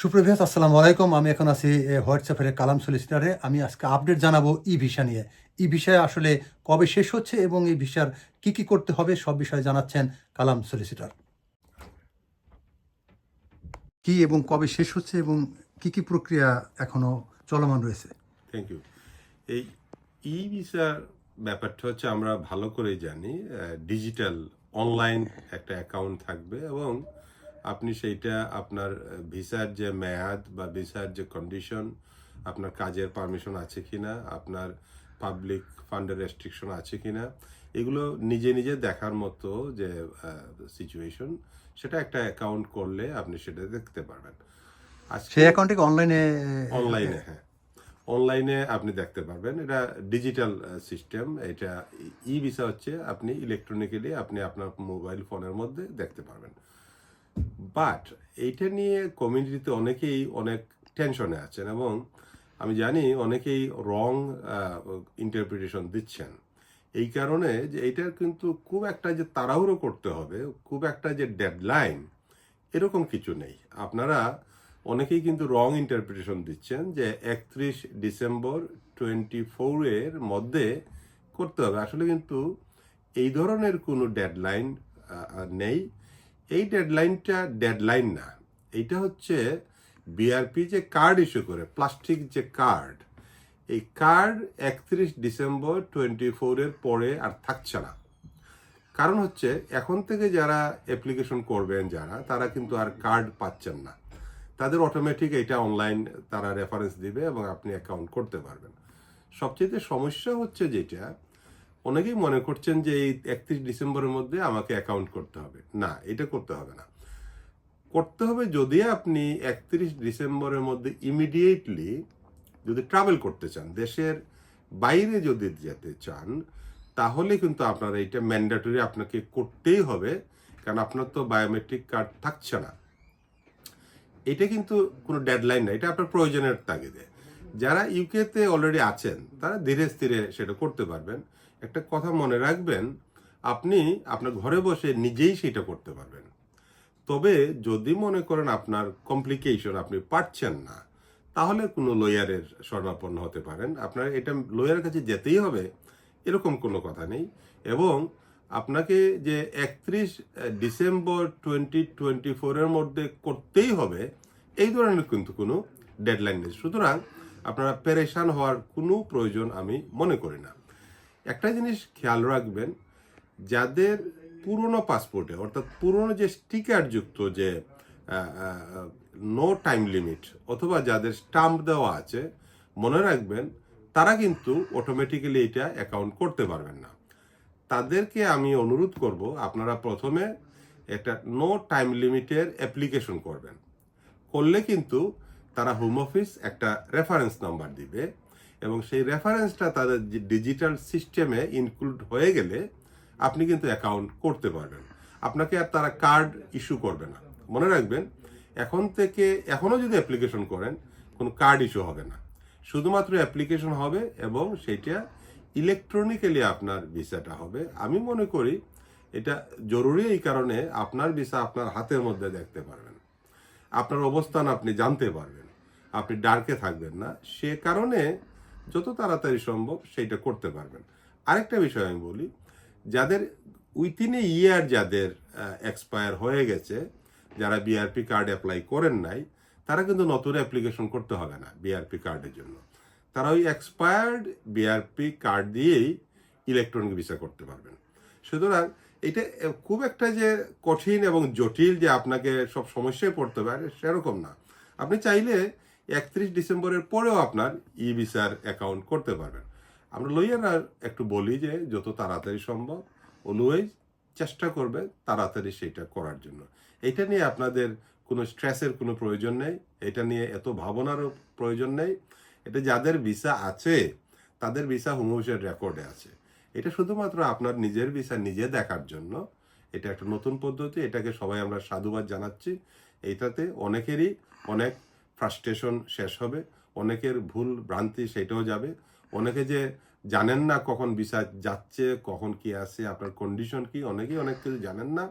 সুপ্রভাত আসসালামু আলাইকুম। আমি এখন আছি হোয়াটসঅ্যাপের কালাম সলিসিটারে আমি আজকে আপডেট জানাব ই ভিসা নিয়ে। ই ভিসায় আসলে কবে শেষ হচ্ছে এবং এই ভিসার কি কি করতে হবে সব বিষয়ে জানাচ্ছেন কালাম সলিসিটার কি এবং কবে শেষ হচ্ছে এবং কি কি প্রক্রিয়া এখনও চলমান রয়েছে? থ্যাংক ইউ এই ই ভিসার ব্যাপারটা হচ্ছে আমরা ভালো করে জানি ডিজিটাল অনলাইন একটা অ্যাকাউন্ট থাকবে এবং আপনি সেইটা আপনার ভিসার যে মেয়াদ বা ভিসার যে কন্ডিশন আপনার কাজের পারমিশন আছে কিনা আপনার পাবলিক ফান্ডের রেস্ট্রিকশন আছে কিনা এগুলো নিজে নিজে দেখার মতো যে সিচুয়েশন সেটা একটা অ্যাকাউন্ট করলে আপনি সেটা দেখতে পারবেন। আজকে সেই অ্যাকাউন্টে অনলাইনে অনলাইনে হ্যাঁ। অনলাইনে আপনি দেখতে পারবেন। এটা ডিজিটাল সিস্টেম এটা ই ভিসা হচ্ছে আপনি ইলেকট্রনিক্যালি আপনি আপনার মোবাইল ফোনের মধ্যে দেখতে পারবেন। বাট এইটা নিয়ে কমিউনিটিতে অনেকেই অনেক টেনশনে আছেন এবং আমি জানি অনেকেই রং ইন্টারপ্রিটেশন দিচ্ছেন। এই কারণে যে এইটার কিন্তু খুব একটা যে তাড়াহুড়ো করতে হবে, খুব একটা যে ডেডলাইন এরকম কিছু নেই। আপনারা অনেকেই কিন্তু রং ইন্টারপ্রিটেশন দিচ্ছেন যে একত্রিশ ডিসেম্বর টোয়েন্টি ফোরের মধ্যে করতে হবে। আসলে কিন্তু এই ধরনের কোনো ডেডলাইন নেই। এই ডেডলাইনটা ডেডলাইন না, এইটা হচ্ছে বিআরপি যে কার্ড ইস্যু করে প্লাস্টিক যে কার্ড এই কার্ড একত্রিশ ডিসেম্বর টোয়েন্টি ফোরের পরে আর থাকছে না। কারণ হচ্ছে, এখন থেকে যারা অ্যাপ্লিকেশন করবেন যারা, তারা কিন্তু আর কার্ড পাচ্ছেন না। তাদের অটোমেটিক এটা অনলাইন তারা রেফারেন্স দিবে এবং আপনি অ্যাকাউন্ট করতে পারবেন। সবচেয়ে সমস্যা হচ্ছে যেটা অনেকেই মনে করছেন যে এই একত্রিশ ডিসেম্বরের মধ্যে আমাকে অ্যাকাউন্ট করতে হবে। না, এটা করতে হবে না। করতে হবে যদি আপনি একত্রিশ ডিসেম্বরের মধ্যে ইমিডিয়েটলি যদি ট্রাভেল করতে চান, দেশের বাইরে যদি যেতে চান, তাহলে কিন্তু আপনার এইটা ম্যান্ডেটরি আপনাকে করতেই হবে, কারণ আপনার তো বায়োমেট্রিক কার্ড থাকছে না। এটা কিন্তু কোনো ডেডলাইন না, এটা আপনার প্রয়োজনের তাগিদে। যারা ইউকেতে অলরেডি আছেন, তারা ধীরে স্থিরে সেটা করতে পারবেন। একটা কথা মনে রাখবেন, আপনি আপনার ঘরে বসে নিজেই সেটা করতে পারবেন। তবে যদি মনে করেন আপনার কমপ্লিকেশন আপনি পারছেন না, তাহলে কোনো লয়ারের শরণাপন্ন হতে পারেন। আপনার এটা লয়ারের কাছে যেতেই হবে, এরকম কোনো কথা নেই। এবং আপনাকে যে একত্রিশ ডিসেম্বর টোয়েন্টি টোয়েন্টি ফোরের মধ্যে করতেই হবে, এই ধরনের কিন্তু কোনো ডেডলাইন নেই। সুতরাং আপনারা পেরেশান হওয়ার কোনো প্রয়োজন আমি মনে করি না। একটা জিনিস খেয়াল রাখবেন, যাদের পুরনো পাসপোর্টে, অর্থাৎ পুরনো যে স্টিকার যুক্ত যে নো টাইম লিমিট অথবা যাদের স্টাম্প দেওয়া আছে, মনে রাখবেন তারা কিন্তু অটোমেটিক্যালি এটা অ্যাকাউন্ট করতে পারবেন না। তাদেরকে আমি অনুরোধ করব, আপনারা প্রথমে একটা নো টাইম লিমিটের অ্যাপ্লিকেশন করবেন। করলে কিন্তু তারা হোম অফিস একটা রেফারেন্স নাম্বার দিবে। এবং সেই রেফারেন্সটা তাদের ডিজিটাল সিস্টেমে ইনক্লুড হয়ে গেলে আপনি কিন্তু অ্যাকাউন্ট করতে পারবেন। আপনাকে আর তারা কার্ড ইস্যু করবে না। মনে রাখবেন, এখন থেকে, এখনও যদি অ্যাপ্লিকেশন করেন, কোনো কার্ড ইস্যু হবে না। শুধুমাত্র অ্যাপ্লিকেশন হবে এবং সেটা ইলেকট্রনিক্যালি আপনার ভিসাটা হবে। আমি মনে করি এটা জরুরি এই কারণে আপনার ভিসা আপনার হাতের মধ্যে দেখতে পারবেন। আপনার অবস্থান আপনি জানতে পারবেন। আপনি ডার্কে থাকবেন না। সে কারণে যত তাড়াতাড়ি সম্ভব সেইটা করতে পারবেন। আরেকটা বিষয় আমি বলি, যাদের উইথিন এ ইয়ার যাদের এক্সপায়ার হয়ে গেছে, যারা বিআরপি কার্ড অ্যাপ্লাই করেন নাই, তারা কিন্তু নতুন অ্যাপ্লিকেশন করতে হবে না বিআরপি কার্ডের জন্য। তারা ওই এক্সপায়ার্ড বিআরপি কার্ড দিয়েই ইলেকট্রনিক ভিসা করতে পারবেন। সুতরাং এটা খুব একটা যে কঠিন এবং জটিল যে আপনাকে সব সমস্যায় পড়তে পারে সেরকম না। আপনি চাইলে একত্রিশ ডিসেম্বরের পরেও আপনার ই ভিসার অ্যাকাউন্ট করতে পারবেন। আমরা লইয়ারা একটু বলি যে, যত তাড়াতাড়ি সম্ভব অলওয়েজ চেষ্টা করবে তাড়াতাড়ি সেটা করার জন্য। এটা নিয়ে আপনাদের কোনো স্ট্রেসের কোনো প্রয়োজন নেই। এটা নিয়ে এত ভাবনারও প্রয়োজন নেই। এটা যাদের ভিসা আছে, তাদের ভিসা হোমোসের রেকর্ডে আছে। এটা শুধুমাত্র আপনার নিজের ভিসা নিজে দেখার জন্য। এটা একটা নতুন পদ্ধতি। এটাকে সবাই আমরা সাধুবাদ জানাচ্ছি। এইটাতে অনেকেরই অনেক ফ্রাস্ট্রেশন শেষ হবে। অনেকের ভুল ভ্রান্তি সেটাও যাবে। অনেকে যে জানেন না কখন ভিসা যাচ্ছে, কখন কি আছে, আপনার কন্ডিশন কি, অনেকেই অনেক কিছু জানেন না।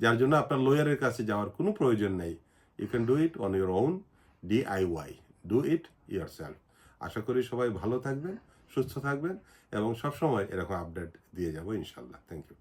যার জন্য আপনার লয়ারের কাছে যাওয়ার কোনো প্রয়োজন নেই। You can do it on your own DIY do it yourself আশা করি সবাই ভালো থাকবেন, সুস্থ থাকবেন এবং সবসময় এরকম আপডেট দিয়ে যাব ইনশাল্লাহ থ্যাংক ইউ